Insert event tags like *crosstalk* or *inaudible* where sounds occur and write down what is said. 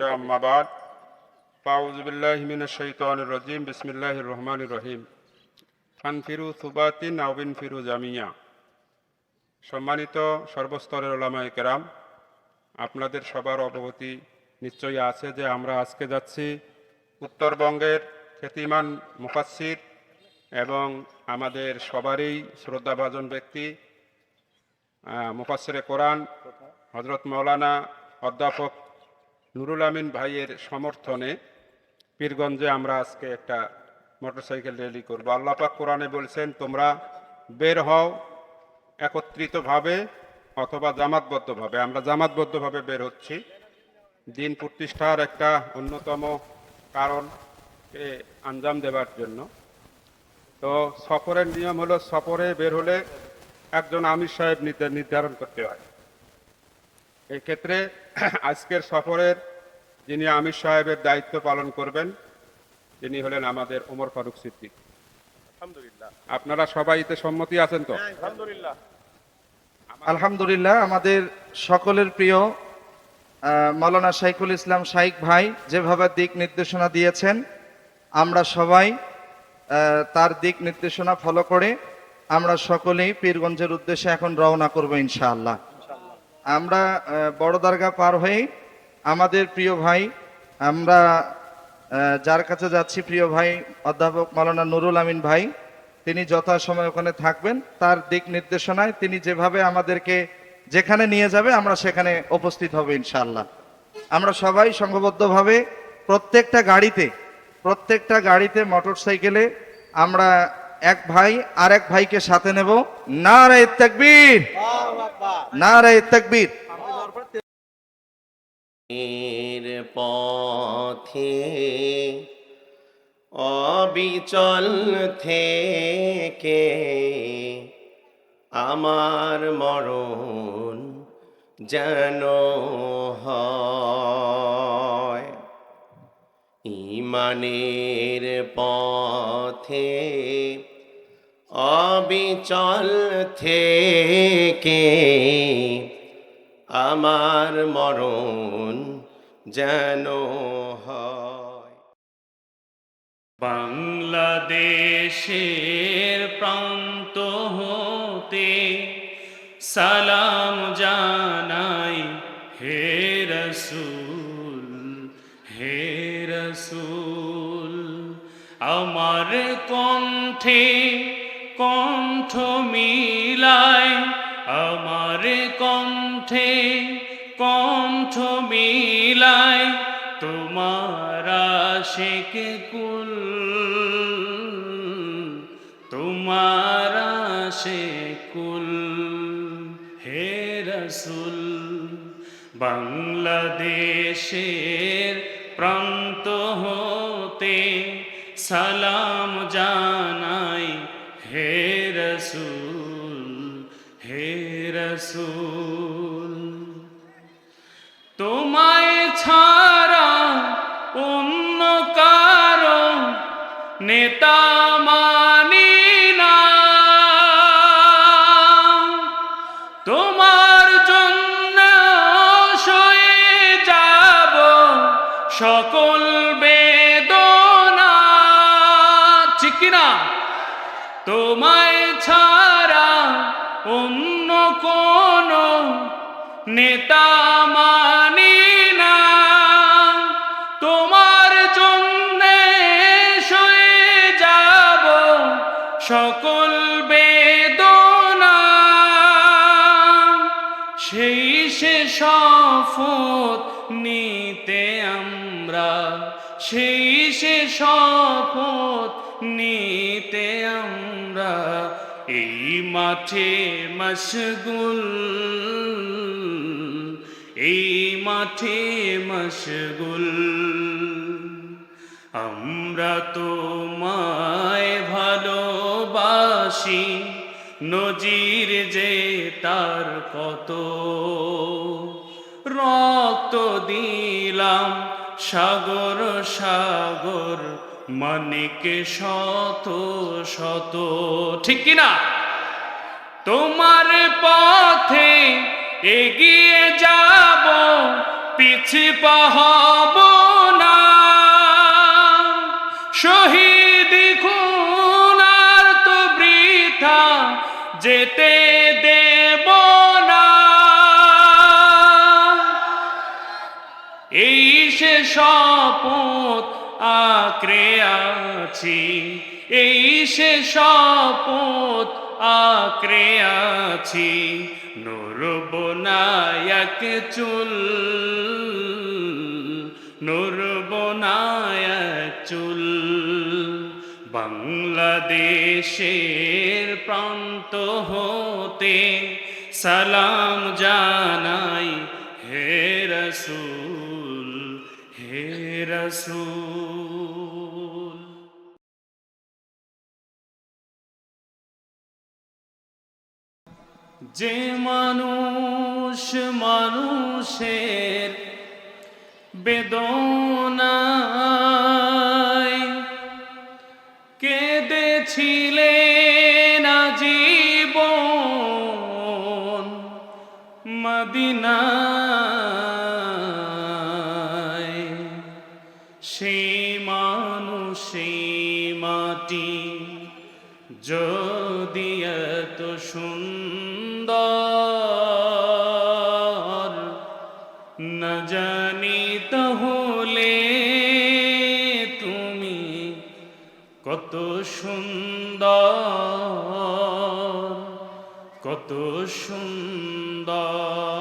أما بعد فأعوذ بالله من الشيطان الرجيم بسم الله الرحمن الرحيم ফানফিরু সুবাতিন আউবিন ফিরু জামিয়া সম্মানিত সর্বস্তরের ওলামায় কেরাম আপনাদের সবার অবগতি নিশ্চয়ই আছে যে আমরা আজকে যাচ্ছি উত্তরবঙ্গের খ্যাতিমান মুফাসির এবং আমাদের সবারই শ্রদ্ধাভাজন ব্যক্তি মুফাসিরে কোরআন হজরত মৌলানা অধ্যাপক নুরুল আমিন ভাইয়ের সমর্থনে পীরগঞ্জে আমরা আজকে একটা মোটরসাইকেল র্যালি করব। আল্লাপাক কোরআনে বলছেন, তোমরা বের হও একত্রিতভাবে অথবা জামাতবদ্ধভাবে। আমরা জামাতবদ্ধভাবে বের হচ্ছি। দিন প্রতিষ্ঠার একটা অন্যতম কারণকে আঞ্জাম দেওয়ার জন্য। তো সফরের নিয়ম হলো, সফরে বের হলে একজন আমির সাহেব নির্ধা- নির্ধারণ করতে হয়। এই ক্ষেত্রে *coughs* আজকের সফরের যিনি আমির সাহেবের দায়িত্ব পালন করবেন তিনি হলেন আমাদের ওমর ফারুক সিদ্দিক। আপনারা সবাই এতে সম্মতি আছেন তো? আলহামদুলিল্লাহ। আলহামদুলিল্লাহ আমাদের সকলের প্রিয় আহ, মাওলানা শাইখুল ইসলাম শাইক ভাই যেভাবে দিক নির্দেশনা দিয়েছেন আমরা সবাই আহ, তার দিক নির্দেশনা ফলো করে আমরা সকলেই পীরগঞ্জের উদ্দেশ্যে এখন রওনা করব ইনশাআল্লাহ। আমরা বড় দরগা পার হয়ে আমাদের প্রিয় ভাই, আমরা যার কাছে যাচ্ছি প্রিয় ভাই, অধ্যাপক মাওলানা নুরুল আমিন ভাই, তিনি যথাসময় ওখানে থাকবেন। তার দিক নির্দেশনায় তিনি যেভাবে আমাদেরকে যেখানে নিয়ে যাবে, আমরা সেখানে উপস্থিত হব ইনশাল্লাহ আমরা সবাই সংঘবদ্ধভাবে প্রত্যেকটা গাড়িতে প্রত্যেকটা গাড়িতে মোটর সাইকেলে আমরা এক ভাই আর এক ভাইকে সাথে নেব। না রে তাকবীর! না রে তাকবীর পথে অবিচল থেকে আমার মরণ যেন হয়। ইমানের পথে অবিচল থেকে আমার মরণ যেন হয়। বাংলাদেশের প্রান্ত হতে সালাম জানাই, হে রসুল হে রসুল, আমার কণ্ঠে কণ্ঠ মিলায় আমার কণ্ঠে কণ্ঠ মিলায় তোমার শেখ কুল, তোমার শেকুল হে রসুল, বাংলাদেশের প্রান্ত হতে সালাম জানাই। হে রসুল হে রসুল। তোমায় ছাড়া অন্য কারও নেতা মানি তোমায় ছাড়া অন্য কোন নেতা মানি না। তোমার জন্য সয়ে যাব সকল বেদনা। সেই সে শপথ নিতে আমরা, সেই সে শপথ নিতে আমরা এই মাঠে মশগুল, এই মাঠে মশগুল। আমরা তো মায় ভালোবাসি, নজির যে তার কত। রক্ত দিলাম সাগর সাগর মানিকে শত শত। ঠিক কিনা তোমার পথে এগিয়ে যাব, পিছি পাহব না। শহীদ খুনার তো বৃথা, যেতে দেব না। এই সে শপথ আঁকড়ে আছি। এই সে শপথ আঁকড়ে আছি। নরব চুল, নরব নায়ক চুল। বাংলাদেশের প্রান্ত হতে সালাম জানাই হে রসুল। রসুল যে মানুষ মানুষের বেদনায় মাটি যদি এত সুন্দর না জানি তাহলে তুমি কত সুন্দর কত সুন্দর।